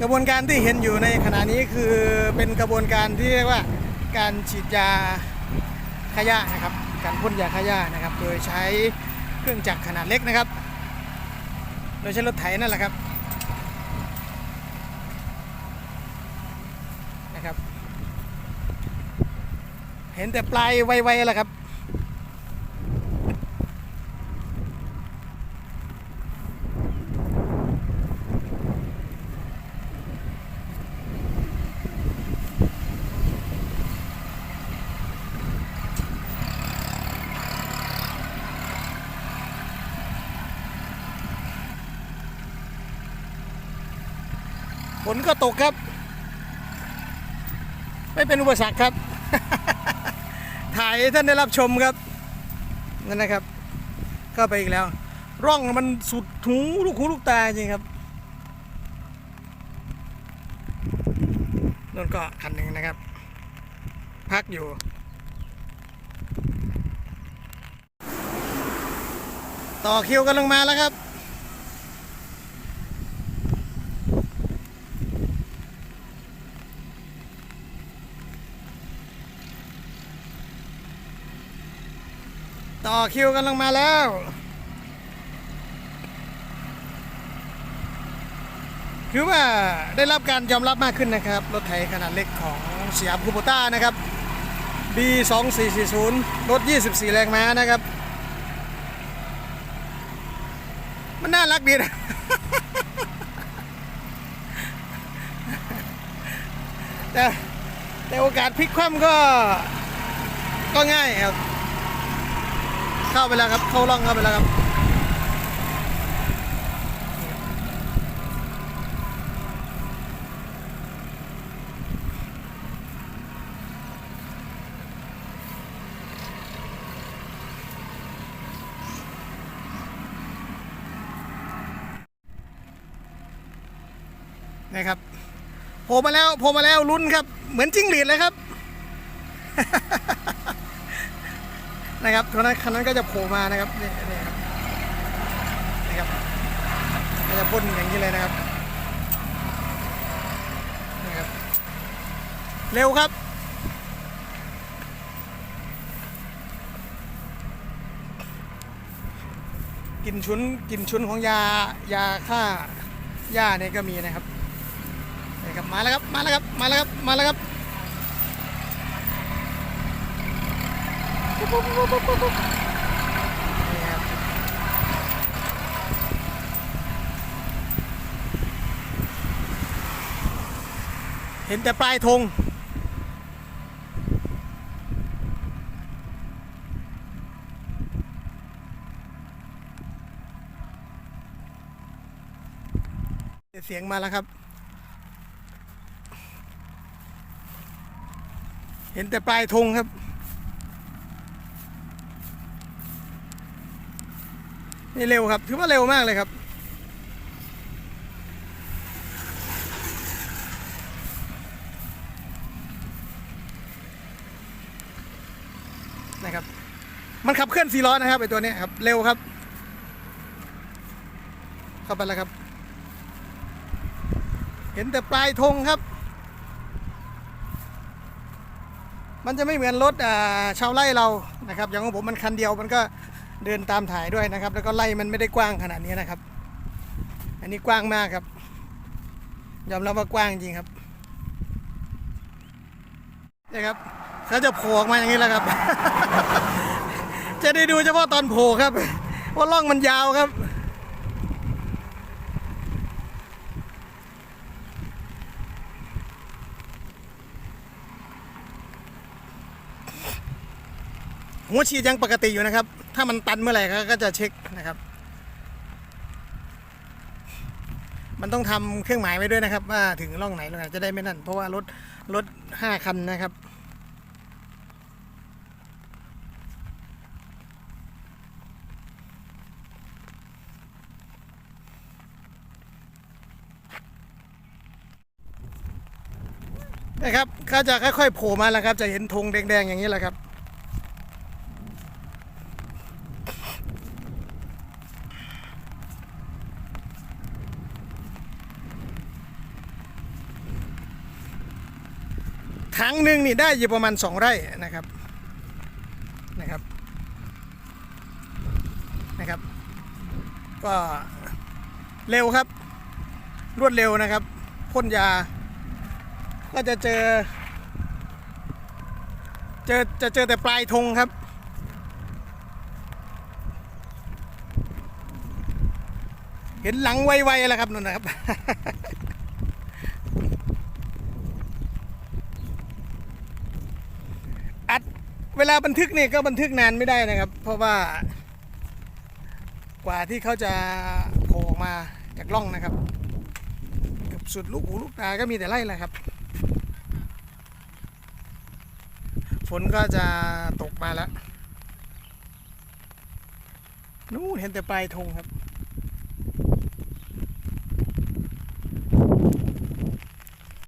กระบวนการที่เห็นอยู่ในขณะนี้คือเป็นกระบวนการที่เรียกว่าการฉีดยาขยะนะครับ การพ่นยาขยะนะครับ โดยใช้เครื่องจักรขนาดเล็กนะครับ โดยใช้รถไถนั่นแหละครับนะครับ เห็นแต่ปลายไวๆแหละครับ นก็ตกครับ ไม่เป็นอุปสรรคครับ ถ่ายท่านได้รับชมครับนั่นนะครับเข้าไปอีกแล้ว ร่องมันสุดหูลูกหูลูกตาจริงครับนั่นก็คันหนึ่งนะครับ พักอยู่ต่อคิวกันลงมาแล้วครับ ต่อคิวกันลงมาแล้ว คือว่าได้รับการยอมรับมากขึ้นนะครับ รถไถขนาดเล็กของสยามคูโบต้านะครับ B 2 4 4 0 รถ 24 แรงม้านะครับ มันน่ารักดีนะแต่แต่โอกาสพลิกคว่ำก็ก็ง่ายครับ เข้าไปแล้วครับ เข้าร่องเข้าไปแล้วครับนะครับโผล่มาแล้วโผล่มาแล้วลุ้นครับ เหมือนจิ้งหรีดเลยครับ นะครับคันนั้นคันนั้นก็จะโผล่มานะครับนี่นี่ครับนะครับก็จะพ่นอย่างนี้เลยนะครับนะครับ เร็วครับกลิ่นชุนกลิ่นชุนของยายาฆ่าหญ้าเนี่ยก็มีนะครับนี่ครับมาแล้วครับมาแล้วครับมาแล้วครับมาแล้วครับ ปุ๊บปุ๊บปุ๊บปุ๊บปุ๊บนี่ครับเห็นแต่ปลายธงเสียงมาแล้วครับ เห็นแต่ปลายธงครับ นี่เร็วครับ ถือว่าเร็วมากเลยครับนะครับ มันขับเคลื่อนสี่ล้อนะครับไอตัวนี้ครับ เร็วครับ เข้าไปแล้วครับ เห็นแต่ปลายธงครับ มันจะไม่เหมือนรถชาวไร่เรานะครับ อย่างของผมมันคันเดียวมันก็ เดินตามถ่ายด้วยนะครับ แล้วก็ไล่มันไม่ได้กว้างขนาดนี้นะครับ อันนี้กว้างมากครับ ยอมรับว่ากว้างจริงครับนี่ครับเขาจะโผล่ออกมาอย่างนี้แล้วครับ จะได้ดูเฉพาะตอนโผล่ครับ ว่าล่องมันยาวครับ หัวฉีดยังปกติอยู่นะครับ ถ้ามันตันเมื่อไหร่ก็จะเช็คนะครับ มันต้องทำเครื่องหมายไว้ด้วยนะครับ ว่าถึงร่องไหนร่องไหนจะได้ไม่นั่น เพราะว่ารถรถห้าคันนะครับนะครับเขาจะค่อยๆโผล่มาแล้วครับ จะเห็นธงแดงๆอย่างนี้แหละครับ ถังหนึ่งนี่ได้อยู่ประมาณสองไร่นะครับนะครับนะครับ ก็เร็วครับ รวดเร็วนะครับพ่นยา ก็จะเจอ เจอจะเจอแต่ปลายธงครับเห็นหลังไวๆแล้วครับนั่นนะครับ อัด เวลาบันทึกเนี่ยก็บันทึกนานไม่ได้นะครับ เพราะว่ากว่าที่เขาจะโผล่ออกมาจากร่องนะครับกับสุดลูกหูลูกตาก็มีแต่ไร่แหละครับ ฝนก็จะตกมาแล้วนู่นเห็นแต่ปลายธงครับ